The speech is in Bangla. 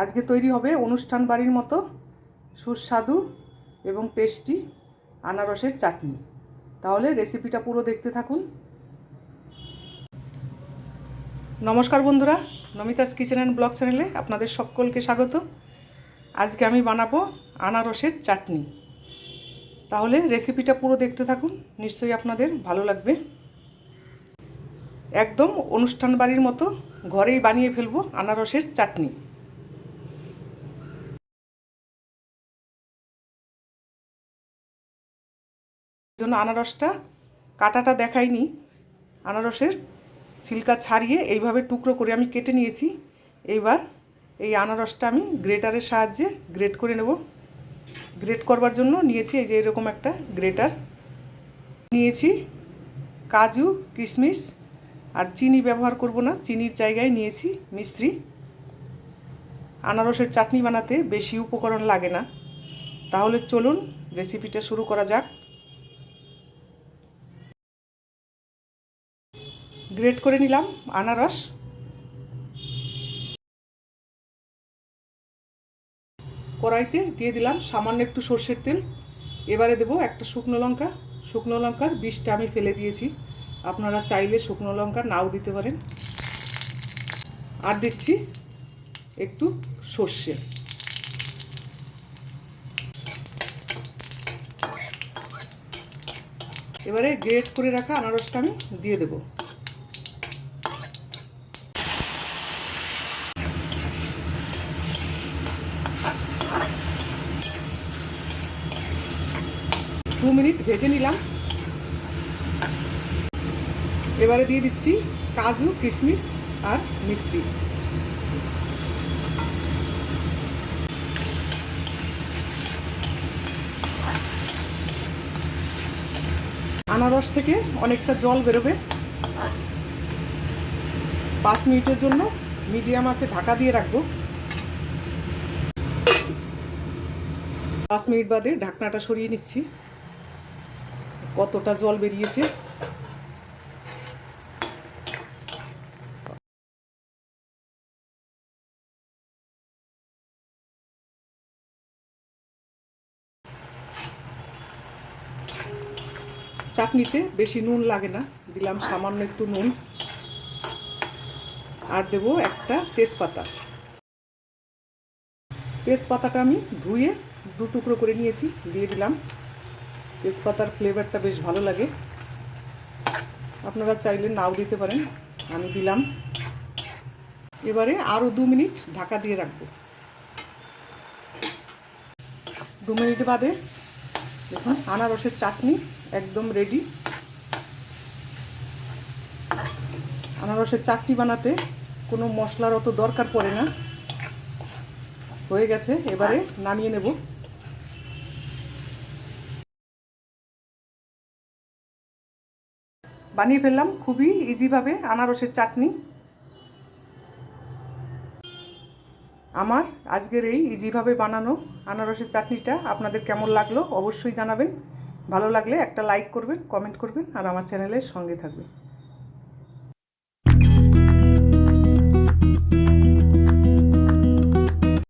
আজকে তৈরি হবে অনুষ্ঠান বাড়ির মতো সুস্বাদু এবং টেস্টি আনারসের চাটনি। তাহলে রেসিপিটা পুরো দেখতে থাকুন। নমস্কার বন্ধুরা, নমিতাস কিচেন অ্যান্ড ব্লগ চ্যানেলে আপনাদের সকলকে স্বাগত। আজকে আমি বানাবো আনারসের চাটনি। তাহলে রেসিপিটা পুরো দেখতে থাকুন, নিশ্চয়ই আপনাদের ভালো লাগবে। একদম অনুষ্ঠান বাড়ির মতো ঘরেই বানিয়ে ফেলব আনারসের চাটনি। জন্য আনারসটা কাটাটা দেখাইনি। আনারসের ছিলকা ছাড়িয়ে এইভাবে টুকরো করে আমি কেটে নিয়েছি। এইবার এই আনারসটা আমি গ্রেটারের সাহায্যে গ্রেট করে নেব। গ্রেট করবার জন্য নিয়েছি এই যে এরকম একটা গ্রেটার। নিয়েছি কাজু, কিশমিশ আর চিনি ব্যবহার করব না, চিনির জায়গায় নিয়েছি মিশ্রি। আনারসের চাটনি বানাতে বেশি উপকরণ লাগে না। তাহলে চলুন রেসিপিটা শুরু করা যাক। গ্রেট করে নিলাম, আনারস। কড়াইতে দিয়ে দিলাম সামান্য একটু সর্ষের তেল। এবারে দেবো একটা শুকনো লঙ্কা। শুকনো লঙ্কার বিষটা আমি ফেলে দিয়েছি। আপনারা চাইলে শুকনো লঙ্কা নাও দিতে পারেন। আর দিচ্ছি একটু সর্ষে। এবারে গ্রেট করে রাখা আনারসটা আমি দিয়ে দেবো। দু মিনিট ভেজে নিলাম। এবারে দিয়ে দিচ্ছি কাজু, কিশমিশ আর মিষ্টি। আনারস থেকে অনেকটা জল বেরোবে। পাঁচ মিনিটের জন্য মিডিয়াম আছে ঢাকা দিয়ে রাখব। পাঁচ মিনিট বাদে ঢাকনাটা সরিয়ে নিচ্ছি। কতটা জল বেরিয়েছে? চাটনিতে বেশি নুন লাগে না, দিলাম সামান্য একটু নুন। আর দেবো একটা তেজপাতা। তেজপাতাটা আমি ধুয়ে দু টুকরো করে নিয়েছি, দিয়ে দিলাম। তেজপাতার ফ্লেভারটা বেশ ভালো লাগে। আপনারা চাইলে নাও দিতে পারেন, আমি দিলাম। এবারে আরও দু মিনিট ঢাকা দিয়ে রাখব। দু মিনিট বাদে দেখুন, আনারসের চাটনি একদম রেডি আনারসের চাটনি বানাতে কোনো মশলার অত দরকার পড়ে না। হয়ে গেছে, এবারে নামিয়ে নেব। বানিয়ে ফেললাম খুবই ইজিভাবে আনারসের চাটনি। আমার আজকের এই ইজিভাবে বানানো আনারসের চাটনিটা আপনাদের কেমন লাগল অবশ্যই জানাবেন। ভালো লাগলে একটা লাইক করবেন কমেন্ট করবেন আর আমার চ্যানেলের সঙ্গে থাকবেন।